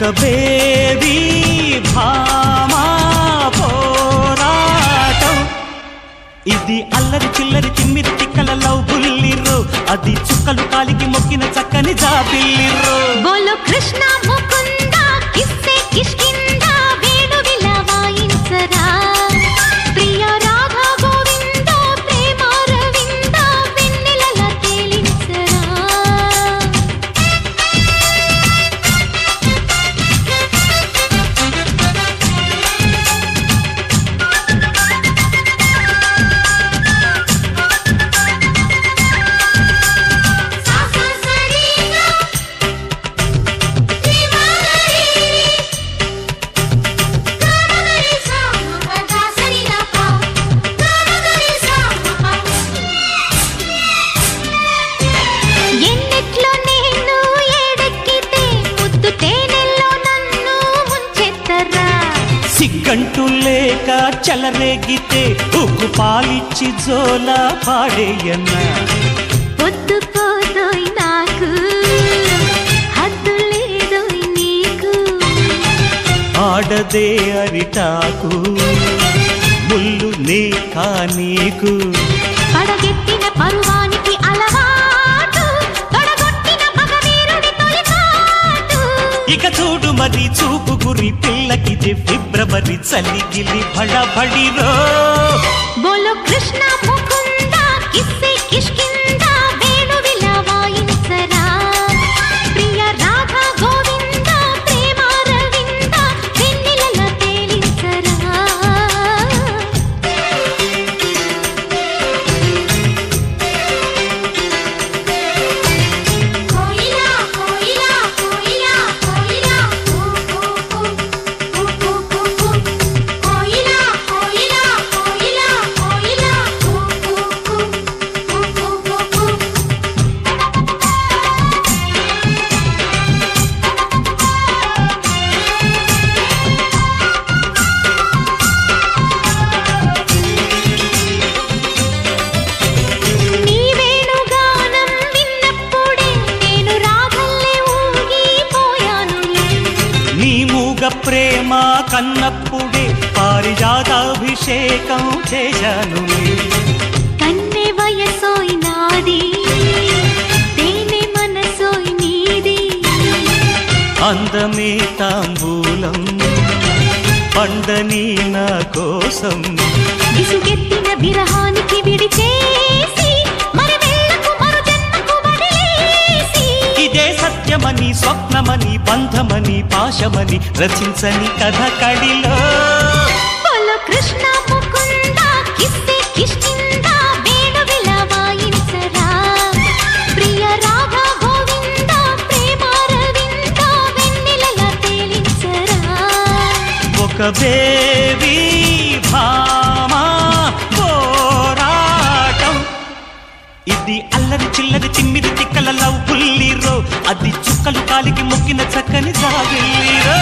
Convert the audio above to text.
ఒక బేబీ భామా పోరాటం. ఇది అల్లరి చిల్లరి చిమ్మిరి తిక్కల లవ్ బుల్లిర్రు. అది చుక్కలు కాలికి మొక్కిన చక్కని జాబిల్లిర్రు. బోలో కృష్ణ సిగ్గంటూ లేక చలరేగితే ఉగ్గు పాలిచ్చి జోల పాడేయన్నా పొద్దు పోదోయ్ నాకు హద్దు లేదోయ్ నీకు. ఆడదే అరిటాకు ముళ్ళు నే నీకు పడగెత్తిన పరువానికి అలవాటు తొడగొట్టిన మగవీరుడి తొలిపాటు. ఇక చూడు మరి చూపు గురి పిల్లకిది ఫిబ్రవరి చలిగిలి బడబడిరో బోలో కృష్ణ ముకుంద కిస్సే కిష్కింద వేణువిల ప్రేమ కన్నప్పుడే పారిజాతాభిషేకం చేశాను. కన్నె వయసోయ్ నాది తేనె మనసోయ్ నీది. అందమే తాంబూలం పండని నా కోసం విసుగెత్తిన విరహానికి స్వప్నమని బంధమని పాశమని రచించని కథ కడిలో. కృష్ణ ముకుంద కిస్సే కిష్కింద వేణువిల వాయించరా ప్రియ రాధా గోవింద ప్రేమ రవింద వెన్నెలల తేలించరా. ఒక బేబీ భామా అది అల్లరి చిల్లరి తిమ్మిరి తిక్కల లవ్ పుల్లిరో అది చుక్కలు కాలికి మొక్కిన చక్కని జాగిల్లిరో.